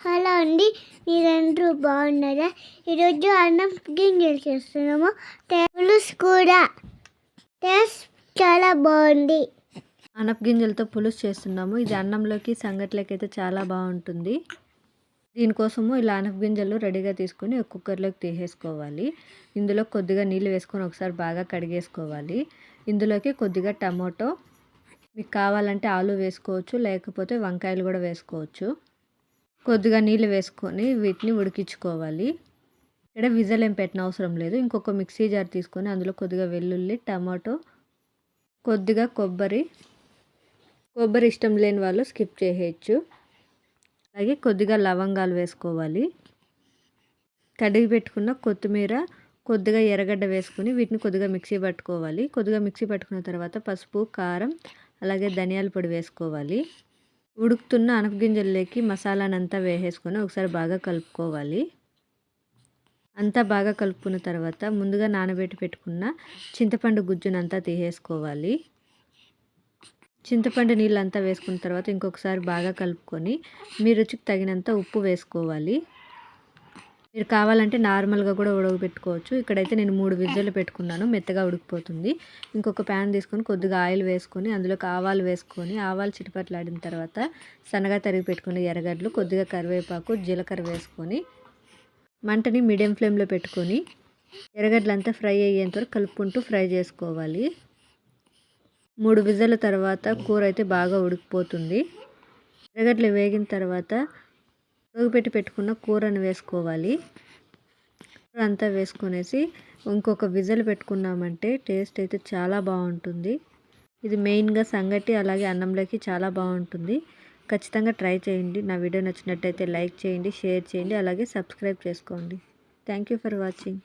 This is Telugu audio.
హలో అండి మీరందరూ బాగున్నారా? ఈరోజు అన్నం గింజలు చేస్తున్నాము టేబుల్స్ కూడా. టేస్ట్ చాలా బాగుంది. అనప గింజలతో పులుసు చేస్తున్నాము. ఇది అన్నంలోకి సంగట్లోకి అయితే చాలా బాగుంటుంది. దీనికోసము ఇలా అనప గింజలు రెడీగా తీసుకొని కుక్కర్లోకి తీసేసుకోవాలి. ఇందులో కొద్దిగా నీళ్ళు వేసుకొని ఒకసారి బాగా కడిగేసుకోవాలి. ఇందులోకి కొద్దిగా టమాటో మీకు కావాలంటే ఆలు వేసుకోవచ్చు లేకపోతే వంకాయలు కూడా వేసుకోవచ్చు. కొద్దిగా నీళ్ళు వేసుకొని వీటిని ఉడికించుకోవాలి. ఇక్కడ విజల్ ఏం పెట్టిన అవసరం లేదు. ఇంకొక మిక్సీ జార్ తీసుకొని అందులో కొద్దిగా వెల్లుల్లి టమాటో కొద్దిగా కొబ్బరి. కొబ్బరి ఇష్టం లేని వాళ్ళు స్కిప్ చేయవచ్చు అలాగే కొద్దిగా లవంగాలు వేసుకోవాలి. కడిగి పెట్టుకున్న కొత్తిమీర కొద్దిగా ఎర్రగడ్డ వేసుకుని వీటిని కొద్దిగా మిక్సీ పట్టుకోవాలి. కొద్దిగా మిక్సీ పట్టుకున్న తర్వాత పసుపు కారం అలాగే ధనియాల పొడి వేసుకోవాలి. ఉడుకుతున్న అనపగింజల్లోకి మసాలానంతా వేసేసుకొని ఒకసారి బాగా కలుపుకోవాలి. అంతా బాగా కలుపుకున్న తర్వాత ముందుగా నానబెట్టి పెట్టుకున్న చింతపండు గుజ్జునంతా తీసేసుకోవాలి. చింతపండు నీళ్ళంతా వేసుకున్న తర్వాత ఇంకొకసారి బాగా కలుపుకొని మీ రుచికి తగినంత ఉప్పు వేసుకోవాలి. మీరు కావాలంటే నార్మల్గా కూడా ఉడకబెట్టుకోవచ్చు. ఇక్కడైతే నేను మూడు విజిల్లు పెట్టుకున్నాను. మెత్తగా ఉడికిపోతుంది. ఇంకొక ప్యాన్ తీసుకొని కొద్దిగా ఆయిల్ వేసుకొని అందులోకి ఆవాలు వేసుకొని ఆవాలు చిటిపట్లాడిన తర్వాత సన్నగా తరిగి పెట్టుకుని ఎర్రగడ్డలు కొద్దిగా కరివేపాకు జీలకర్ర వేసుకొని మంటని మీడియం ఫ్లేమ్లో పెట్టుకొని ఎర్రగడ్డలంతా ఫ్రై అయ్యేంత వరకు కలుపుకుంటూ ఫ్రై చేసుకోవాలి. మూడు విజల తర్వాత కూర అయితే బాగా ఉడికిపోతుంది. ఎర్రగడ్డలు వేగిన తర్వాత పెట్టి పెట్టుకున్న కూరను వేసుకోవాలి. కూర అంతా వేసుకొనేసి ఇంకొక విజల్ పెట్టుకున్నామంటే టేస్ట్ అయితే చాలా బాగుంటుంది. ఇది మెయిన్గా సంగటి అలాగే అన్నంలోకి చాలా బాగుంటుంది. ఖచ్చితంగా ట్రై చేయండి. నా వీడియో నచ్చినట్టయితే లైక్ చేయండి షేర్ చేయండి అలాగే సబ్స్క్రైబ్ చేసుకోండి. Thank you for watching.